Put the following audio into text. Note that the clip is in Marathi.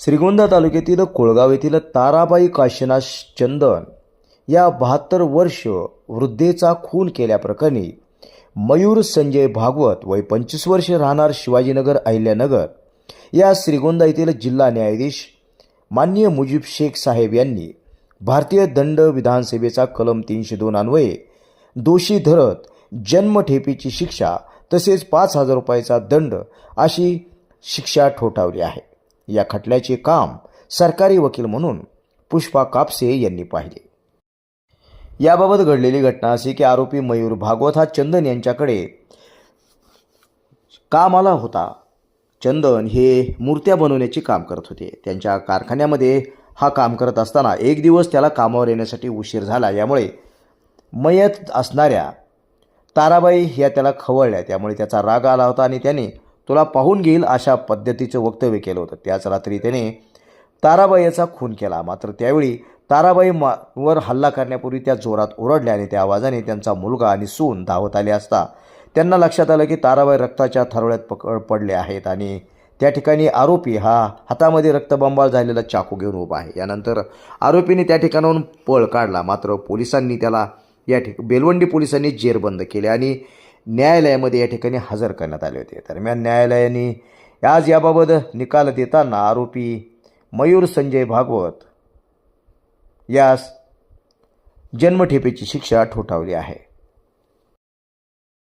श्रीगोंदा तालुक्यातील कोळगाव येथील ताराबाई काशीनाथ चंदन या बहात्तर वर्ष वृद्धेचा खून केल्याप्रकरणी मयूर संजय भागवत वय पंचवीस वर्षे राहणार शिवाजीनगर अहिल्यानगर या श्रीगोंदा येथील जिल्हा न्यायाधीश माननीय मुजीब शेख साहेब यांनी भारतीय दंड विधानसभेचा कलम तीनशे दोन अन्वये दोषी धरत जन्मठेपीची शिक्षा तसेच पाच हजार रुपयाचा दंड अशी शिक्षा ठोठावली आहे. या खटल्याचे काम सरकारी वकील म्हणून पुष्पा कापसे यांनी पाहिले. याबाबत घडलेली घटना अशी की आरोपी मयूर भागवत हा चंदन यांच्याकडे काम आला होता. चंदन हे मूर्त्या बनवण्याचे काम करत होते. त्यांच्या कारखान्यामध्ये हा काम करत असताना एक दिवस त्याला कामावर येण्यासाठी उशीर झाला. यामुळे मयत असणाऱ्या ताराबाई या त्याला खवळल्या. त्यामुळे त्याचा राग आला होता आणि त्याने तुला पाहून घेईल अशा पद्धतीचं वक्तव्य केलं होतं. त्याच रात्री त्याने ताराबाईचा खून केला. मात्र त्यावेळी ताराबाई मा वर हल्ला करण्यापूर्वी त्या जोरात ओरडल्या आणि त्या आवाजाने त्यांचा मुलगा आणि सून धावत आले असता त्यांना लक्षात आलं की ताराबाई रक्ताच्या थरोळ्यात पकड पडले आहेत आणि त्या ठिकाणी आरोपी हा हातामध्ये रक्तबंबाळ झालेला चाकू घेऊन उभा आहे. यानंतर आरोपीने त्या ठिकाणाहून पळ काढला. मात्र पोलिसांनी त्याला या ठिक बेलवंडी पोलिसांनी जेरबंद केले आणि न्यायालयामध्ये या ठिकाणी हजर करण्यात आले होते. दरम्यान न्यायालयाने आज याबाबत निकाल देताना आरोपी मयूर संजय भागवत यास जन्मठेपेची शिक्षा ठोठावली आहे.